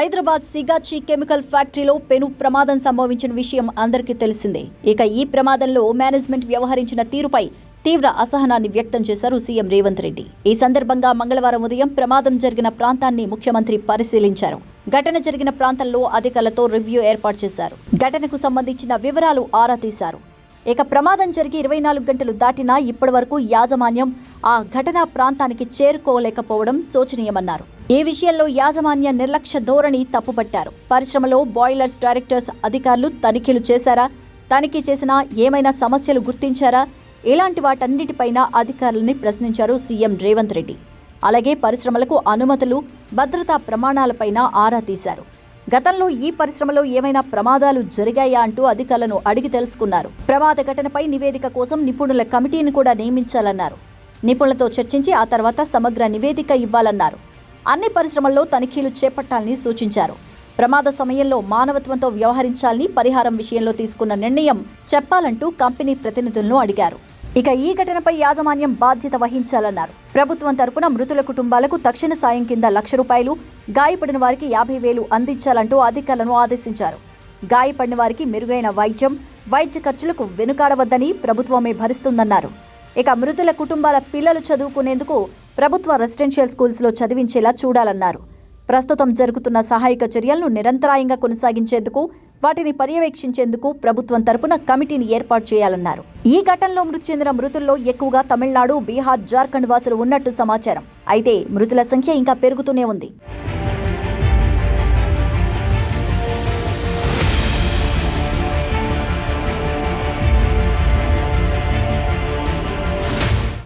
Hyderabad Sigachi chemical ఫ్యాక్టరీలో పెను ప్రమాదం సంభవించిన విషయం అందరికీ తెలిసిందే. ఇక ఈ ప్రమాదంలో మేనేజ్మెంట్ వ్యవహరించిన తీరుపై తీవ్ర అసహనాన్ని వ్యక్తం చేశారు సీఎం రేవంత్ రెడ్డి. ఈ సందర్భంగా మంగళవారం ఉదయం ప్రమాదం జరిగిన ప్రాంతాన్ని ముఖ్యమంత్రి పరిశీలించారు. ఘటన జరిగిన ప్రాంతంలో అధికారులతో రివ్యూ ఏర్పాటు చేశారు. ఘటనకు సంబంధించిన వివరాలు ఆరా తీశారు. ఇక ప్రమాదం జరిగి ఇరవై నాలుగు గంటలు దాటినా ఇప్పటివరకు యాజమాన్యం ఆ ఘటనా ప్రాంతానికి చేరుకోలేకపోవడం శోచనీయమన్నారు. ఈ విషయంలో యాజమాన్య నిర్లక్ష్య ధోరణి తప్పుపట్టారు? పరిశ్రమలో బాయిలర్స్ డైరెక్టర్స్ అధికారులు తనిఖీలు చేశారా? తనిఖీ చేసినా ఏమైనా సమస్యలు గుర్తించారా? ఇలాంటి వాటన్నిటిపైన అధికారులని ప్రశ్నించారు సీఎం రేవంత్ రెడ్డి. అలాగే పరిశ్రమలకు అనుమతులు భద్రతా ప్రమాణాలపైన ఆరా తీశారు. గతంలో ఈ పరిశ్రమలో ఏమైనా ప్రమాదాలు జరిగాయా అంటూ అధికారులను అడిగి తెలుసుకున్నారు. ప్రమాద ఘటనపై నివేదిక కోసం నిపుణుల కమిటీని కూడా నియమించాలన్నారు. నిపుణులతో చర్చించి ఆ తర్వాత సమగ్ర నివేదిక ఇవ్వాలన్నారు. అన్ని పరిశ్రమల్లో తనిఖీలు చేపట్టాలని సూచించారు. ప్రమాద సమయంలో మానవత్వంతో వ్యవహరించాలని పరిహారం విషయంలో తీసుకున్న నిర్ణయం చెప్పాలంటూ కంపెనీ ప్రతినిధులను అడిగారు. ఇక ఈ ఘటనపై యాజమాన్యం బాధ్యత వహించాలన్నారు. ప్రభుత్వం తరపున మృతుల కుటుంబాలకు తక్షణ సాయం కింద లక్ష రూపాయలు గాయపడిన వారికి యాభై వేలు అందించాలంటూ అధికారులను ఆదేశించారు. గాయపడిన వారికి మెరుగైన వైద్యం వైద్య ఖర్చులకు వెనుకాడవద్దని ప్రభుత్వమే భరిస్తుందన్నారు. ఇక మృతుల కుటుంబాల పిల్లలు చదువుకునేందుకు ప్రభుత్వ రెసిడెన్షియల్ స్కూల్స్లో చదివించేలా చూడాలన్నారు. ప్రస్తుతం జరుగుతున్న సహాయక చర్యలను నిరంతరాయంగా కొనసాగించేందుకు వాటిని పర్యవేక్షించేందుకు ప్రభుత్వం తరపున కమిటీని ఏర్పాటు చేయాలన్నారు. ఈ ఘటనలో మృతి చెందిన మృతుల్లో ఎక్కువగా తమిళనాడు బీహార్ జార్ఖండ్ వాసులు ఉన్నట్టు సమాచారం. అయితే మృతుల సంఖ్య ఇంకా పెరుగుతూనే ఉంది.